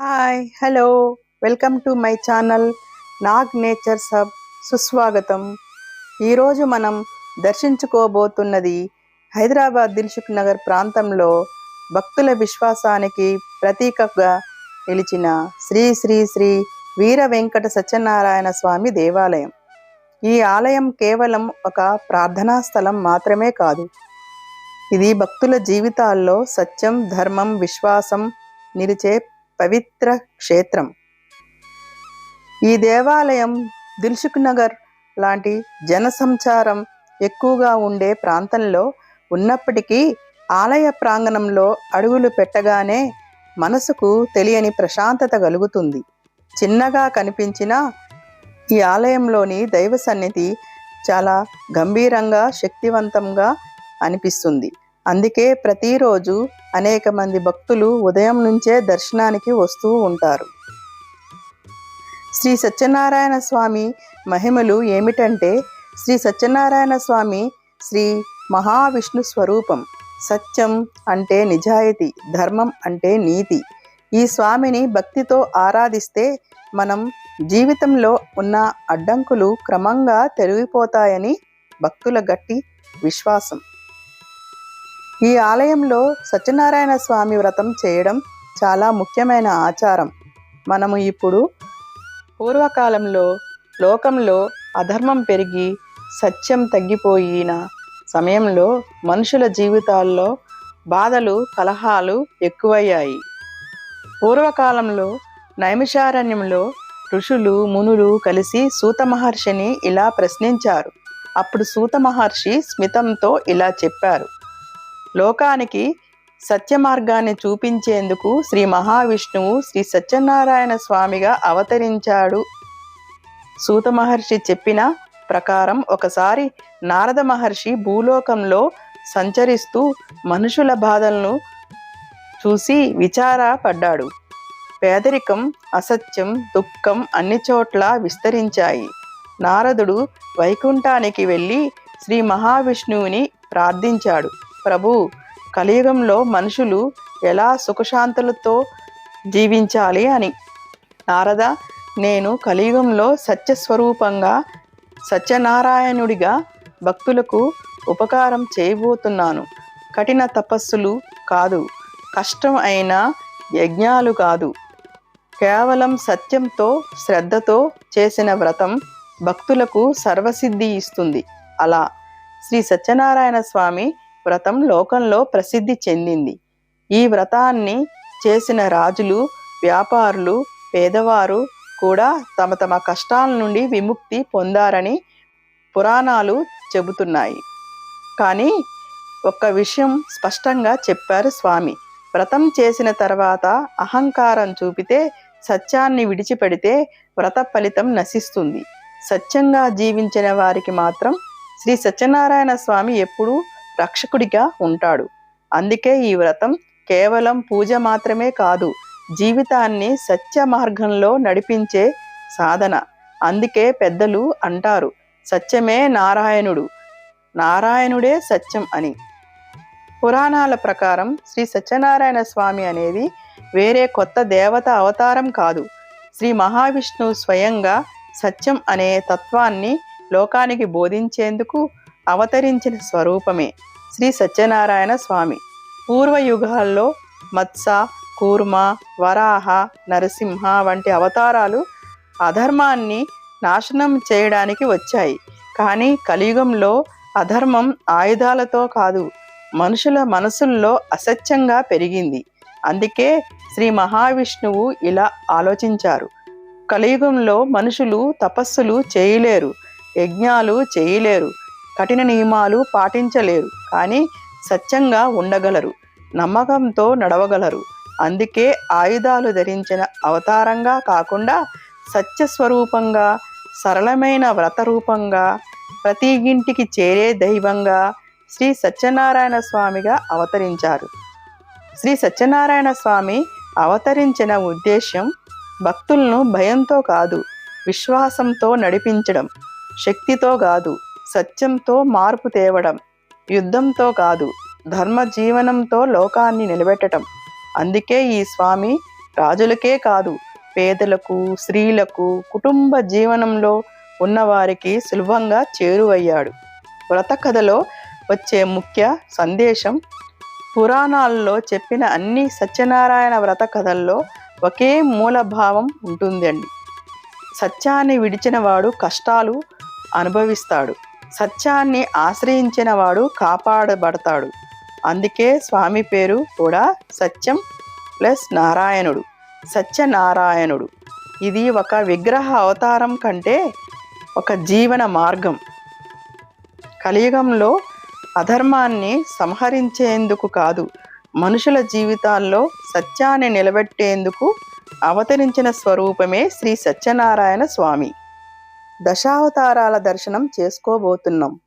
Hi hello welcome to my channel Nag nature hub సుస్వాగతం ఈరోజు మనం దర్శించుకోబోతున్నది హైదరాబాద్ దిల్సుఖ్ నగర్ ప్రాంతంలో భక్తుల విశ్వాసానికి ప్రతీకగా నిలిచిన శ్రీ శ్రీ శ్రీ వీర వెంకట సత్యనారాయణ స్వామి దేవాలయం. ఈ ఆలయం కేవలం ఒక ప్రార్థనా స్థలం మాత్రమే కాదు. ఇది భక్తుల జీవితాల్లో సత్యం ధర్మం విశ్వాసం నిలిచే పవిత్ర క్షేత్రం ఈ దేవాలయం దిల్సుఖ్ నగర్ లాంటి జనసంచారం ఎక్కువగా ఉండే ప్రాంతంలో ఉన్నప్పటికీ ఆలయ ప్రాంగణంలో అడుగులు పెట్టగానే మనసుకు తెలియని ప్రశాంతత కలుగుతుంది. చిన్నగా కనిపించిన ఈ ఆలయంలోని దైవ సన్నిధి చాలా గంభీరంగా శక్తివంతంగా అనిపిస్తుంది. అందుకే ప్రతిరోజు అనేక మంది భక్తులు ఉదయం నుంచే దర్శనానికి వస్తూ ఉంటారు. శ్రీ సత్యనారాయణ స్వామి మహిమలు ఏమిటంటే శ్రీ సత్యనారాయణ స్వామి శ్రీ మహావిష్ణు స్వరూపం సత్యం అంటే నిజాయితీ ధర్మం అంటే నీతి. ఈ స్వామిని భక్తితో ఆరాధిస్తే మనం జీవితంలో ఉన్న అడ్డంకులు క్రమంగా తొలగిపోతాయని భక్తుల గట్టి విశ్వాసం. ఈ ఆలయంలో సత్యనారాయణ స్వామి వ్రతం చేయడం చాలా ముఖ్యమైన ఆచారం. మనము ఇప్పుడు పూర్వకాలంలో లోకంలో అధర్మం పెరిగి సత్యం తగ్గిపోయిన సమయంలో మనుషుల జీవితాల్లో బాధలు కలహాలు ఎక్కువయ్యాయి. పూర్వకాలంలో నైమిషారణ్యంలో ఋషులు మునులు కలిసి సూత మహర్షిని ఇలా ప్రశ్నించారు. అప్పుడు సూత మహర్షి స్మితంతో ఇలా చెప్పారు. లోకానికి సత్య మార్గాన్ని చూపించేందుకు శ్రీ మహావిష్ణువు శ్రీ సత్యనారాయణ స్వామిగా అవతరించాడు. సూత మహర్షి చెప్పిన ప్రకారం ఒకసారి నారద మహర్షి భూలోకంలో సంచరిస్తూ మనుషుల బాధలను చూసి విచారపడ్డాడు పేదరికం అసత్యం దుఃఖం అన్ని చోట్ల విస్తరించాయి. నారదుడు వైకుంఠానికి వెళ్ళి శ్రీ మహావిష్ణువుని ప్రార్థించాడు. ప్రభు కలియుగంలో మనుషులు ఎలా సుఖశాంతులతో జీవించాలి అని. నారద నేను కలియుగంలో సత్యస్వరూపంగా సత్యనారాయణుడిగా భక్తులకు ఉపకారం చేయబోతున్నాను. కఠిన తపస్సులు కాదు కష్టం అయిన యజ్ఞాలు కాదు. కేవలం సత్యంతో శ్రద్ధతో చేసిన వ్రతం భక్తులకు సర్వసిద్ధి ఇస్తుంది. అలా శ్రీ సత్యనారాయణ స్వామి వ్రతం లోకంలో ప్రసిద్ధి చెందింది. ఈ వ్రతాన్ని చేసిన రాజులు వ్యాపారులు పేదవారు కూడా తమ తమ కష్టాల నుండి విముక్తి పొందారని పురాణాలు చెబుతున్నాయి. కానీ ఒక్క విషయం స్పష్టంగా చెప్పారు స్వామి. వ్రతం చేసిన తర్వాత అహంకారం చూపితే సత్యాన్ని విడిచిపెడితే వ్రత ఫలితం నశిస్తుంది. సత్యంగా జీవించిన వారికి మాత్రం శ్రీ సత్యనారాయణ స్వామి ఎప్పుడూ రక్షకుడిగా ఉంటాడు. అందుకే ఈ వ్రతం కేవలం పూజ మాత్రమే కాదు జీవితాన్ని సత్య మార్గంలో నడిపించే సాధన. అందుకే పెద్దలు అంటారు సత్యమే నారాయణుడు నారాయణుడే సత్యం అని. పురాణాల ప్రకారం శ్రీ సత్యనారాయణ స్వామి అనేది వేరే కొత్త దేవత అవతారం కాదు. శ్రీ మహావిష్ణువు స్వయంగా సత్యం అనే తత్వాన్ని లోకానికి బోధించేందుకు అవతరించిన స్వరూపమే శ్రీ సత్యనారాయణ స్వామి. పూర్వయుగాల్లో మత్స కూర్మ వరాహ నరసింహ వంటి అవతారాలు అధర్మాన్ని నాశనం చేయడానికి వచ్చాయి. కానీ కలియుగంలో అధర్మం ఆయుధాలతో కాదు మనుషుల మనసుల్లో అసత్యంగా పెరిగింది. అందుకే శ్రీ మహావిష్ణువు ఇలా ఆలోచించారు. కలియుగంలో మనుషులు తపస్సులు చేయలేరు యజ్ఞాలు చేయలేరు కఠిన నియమాలు పాటించలేరు కానీ సత్యంగా ఉండగలరు నమ్మకంతో నడవగలరు. అందుకే ఆయుధాలు ధరించిన అవతారంగా కాకుండా సత్యస్వరూపంగా సరళమైన వ్రత రూపంగా ప్రతి ఇంటికి చేరే దైవంగా శ్రీ సత్యనారాయణ స్వామిగా అవతరించారు. శ్రీ సత్యనారాయణ స్వామి అవతరించిన ఉద్దేశ్యం భక్తులను భయంతో కాదు విశ్వాసంతో నడిపించడం శక్తితో కాదు. సత్యంతో మార్పు తేవడం యుద్ధంతో కాదు ధర్మ జీవనంతో లోకాన్ని నిలబెట్టడం అందుకే ఈ స్వామి రాజులకే కాదు పేదలకు స్త్రీలకు కుటుంబ జీవనంలో ఉన్నవారికి సులభంగా చేరువయ్యాడు. వ్రత కథలో వచ్చే ముఖ్య సందేశం పురాణాల్లో చెప్పిన అన్ని సత్యనారాయణ వ్రత కథల్లో ఒకే మూలభావం ఉంటుందండి. సత్యాన్ని విడిచిన వాడు కష్టాలు అనుభవిస్తాడు. సత్యాన్ని ఆశ్రయించిన వాడు కాపాడబడతాడు. అందుకే స్వామి పేరు కూడా సత్యం ప్లస్ నారాయణుడు. సత్యనారాయణుడు. ఇది ఒక విగ్రహ అవతారం కంటే ఒక జీవన మార్గం. కలియుగంలో అధర్మాన్ని సంహరించేందుకు కాదు మనుషుల జీవితాల్లో సత్యాన్ని నిలబెట్టేందుకు అవతరించిన స్వరూపమే శ్రీ సత్యనారాయణ స్వామి. దశావతారాల దర్శనం చేసుకోబోతున్నాం.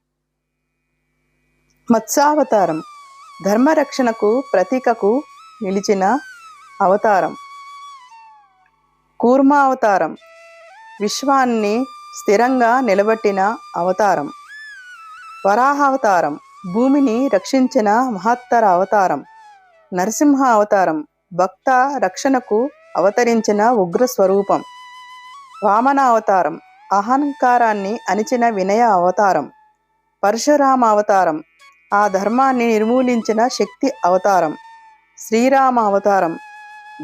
మత్స్యావతారం. ధర్మరక్షణకు ప్రతీకకు నిలిచిన అవతారం. కూర్మావతారం. విశ్వాన్ని స్థిరంగా నిలబెట్టిన అవతారం. వరాహావతారం. భూమిని రక్షించిన మహత్తర అవతారం. నరసింహ అవతారం భక్త రక్షణకు అవతరించిన ఉగ్ర స్వరూపం. వామన అవతారం అహంకారాన్ని అణిచిన వినయ అవతారం పరశురామ అవతారం ఆ ధర్మాన్ని నిర్మూలించిన శక్తి అవతారం శ్రీరామ అవతారం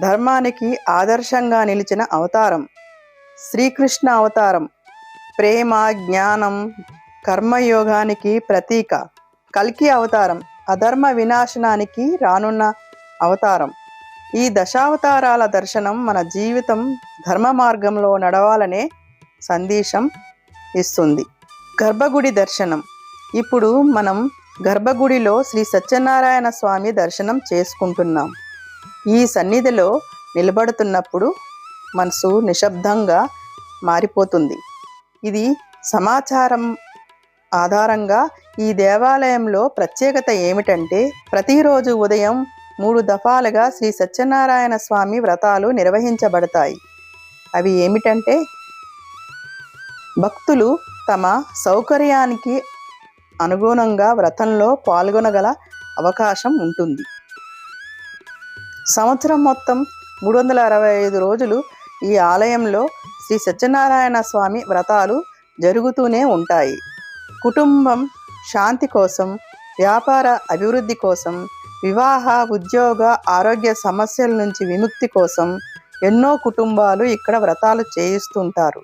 ధర్మానికి ఆదర్శంగా నిలిచిన అవతారం శ్రీకృష్ణ అవతారం ప్రేమ జ్ఞానం కర్మయోగానికి ప్రతీక కల్కి అవతారం అధర్మ వినాశనానికి రానున్న అవతారం. ఈ దశావతారాల దర్శనం మన జీవితం ధర్మ మార్గంలో నడవాలనే సందేశం ఇస్తుంది. గర్భగుడి దర్శనం. ఇప్పుడు మనం గర్భగుడిలో శ్రీ సత్యనారాయణ స్వామి దర్శనం చేసుకుంటున్నాం. ఈ సన్నిధిలో నిలబడుతున్నప్పుడు మనసు నిశ్శబ్దంగా మారిపోతుంది. ఇది సమాచారం ఆధారంగా ఈ దేవాలయంలో ప్రత్యేకత ఏమిటంటే ప్రతిరోజు ఉదయం మూడు దఫాలుగా శ్రీ సత్యనారాయణ స్వామి వ్రతాలు నిర్వహించబడతాయి. అవి ఏమిటంటే భక్తులు తమ సౌకర్యానికి అనుగుణంగా వ్రతంలో పాల్గొనగల అవకాశం ఉంటుంది. సంవత్సరం మొత్తం మూడు వందల అరవై ఐదు రోజులు ఈ ఆలయంలో శ్రీ సత్యనారాయణ స్వామి వ్రతాలు జరుగుతూనే ఉంటాయి. కుటుంబం శాంతి కోసం వ్యాపార అభివృద్ధి కోసం వివాహ ఉద్యోగ ఆరోగ్య సమస్యల నుంచి విముక్తి కోసం ఎన్నో కుటుంబాలు ఇక్కడ వ్రతాలు చేయిస్తుంటారు.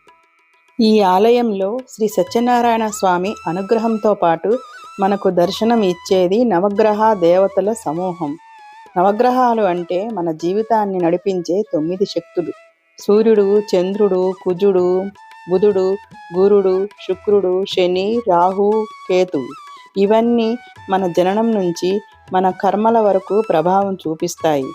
ఈ ఆలయంలో శ్రీ సత్యనారాయణ స్వామి అనుగ్రహంతో పాటు మనకు దర్శనం ఇచ్చేది నవగ్రహ దేవతల సమూహం. నవగ్రహాలు అంటే మన జీవితాన్ని నడిపించే తొమ్మిది శక్తులు. సూర్యుడు చంద్రుడు కుజుడు బుధుడు గురుడు శుక్రుడు శని రాహు కేతు. ఇవన్నీ మన జననం నుంచి మన కర్మల వరకు ప్రభావం చూపిస్తాయి.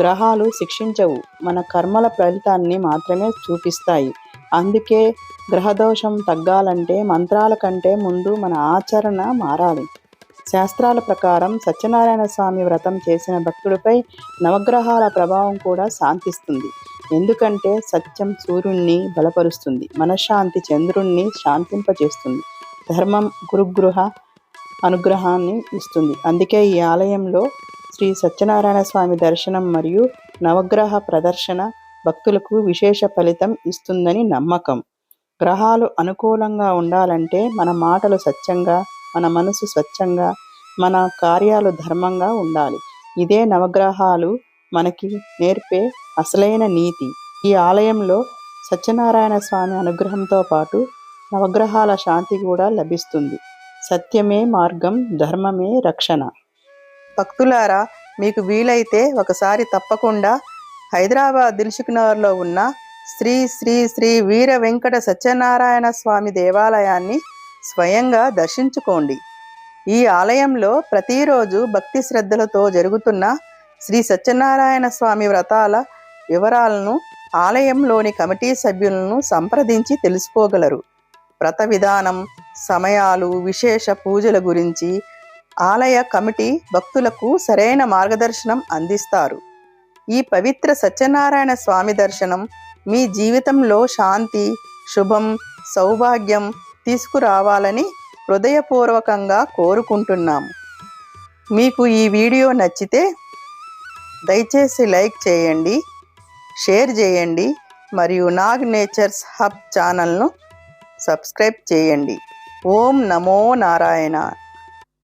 గ్రహాలు శిక్షించవు. మన కర్మల ఫలితాన్ని మాత్రమే చూపిస్తాయి. అందుకే గ్రహదోషం తగ్గాలంటే మంత్రాల కంటే ముందు మన ఆచరణ మారాలి. శాస్త్రాల ప్రకారం సత్యనారాయణ స్వామి వ్రతం చేసిన భక్తుడిపై నవగ్రహాల ప్రభావం కూడా శాంతిస్తుంది. ఎందుకంటే సత్యం సూర్యుణ్ణి బలపరుస్తుంది మనశ్శాంతి చంద్రుణ్ణి శాంతింపజేస్తుంది ధర్మం గురుగృహ అనుగ్రహాన్ని ఇస్తుంది. అందుకే ఈ ఆలయంలో శ్రీ సత్యనారాయణ స్వామి దర్శనం మరియు నవగ్రహ ప్రదర్శన భక్తులకు విశేష ఫలితం ఇస్తుందని నమ్మకం. గ్రహాలు అనుకూలంగా ఉండాలంటే మన మాటలు స్వచ్ఛంగా మన మనసు స్వచ్ఛంగా మన కార్యాలు ధర్మంగా ఉండాలి. ఇదే నవగ్రహాలు మనకి నేర్పే అసలైన నీతి. ఈ ఆలయంలో సత్యనారాయణ స్వామి అనుగ్రహంతో పాటు నవగ్రహాల శాంతి కూడా లభిస్తుంది. సత్యమే మార్గం ధర్మమే రక్షణ. భక్తులారా మీకు వీలైతే ఒకసారి తప్పకుండా హైదరాబాద్ దిల్సుఖ్నగర్లో ఉన్న శ్రీ శ్రీ శ్రీ వీర వెంకట సత్యనారాయణ స్వామి దేవాలయాన్ని స్వయంగా దర్శించుకోండి. ఈ ఆలయంలో ప్రతిరోజు భక్తి శ్రద్ధలతో జరుగుతున్న శ్రీ సత్యనారాయణ స్వామి వ్రతాల వివరాలను ఆలయంలోని కమిటీ సభ్యులను సంప్రదించి తెలుసుకోగలరు. వ్రత విధానం సమయాలు విశేష పూజల గురించి ఆలయ కమిటీ భక్తులకు సరైన మార్గదర్శనం అందిస్తారు. ఈ పవిత్ర సత్యనారాయణ స్వామి దర్శనం మీ జీవితంలో శాంతి శుభం సౌభాగ్యం తీసుకురావాలని హృదయపూర్వకంగా కోరుకుంటున్నాము మీకు ఈ వీడియో నచ్చితే దయచేసి లైక్ చేయండి షేర్ చేయండి మరియు నాగ్ నేచర్స్ హబ్ ఛానల్ను సబ్స్క్రైబ్ చేయండి. ఓం నమో నారాయణ.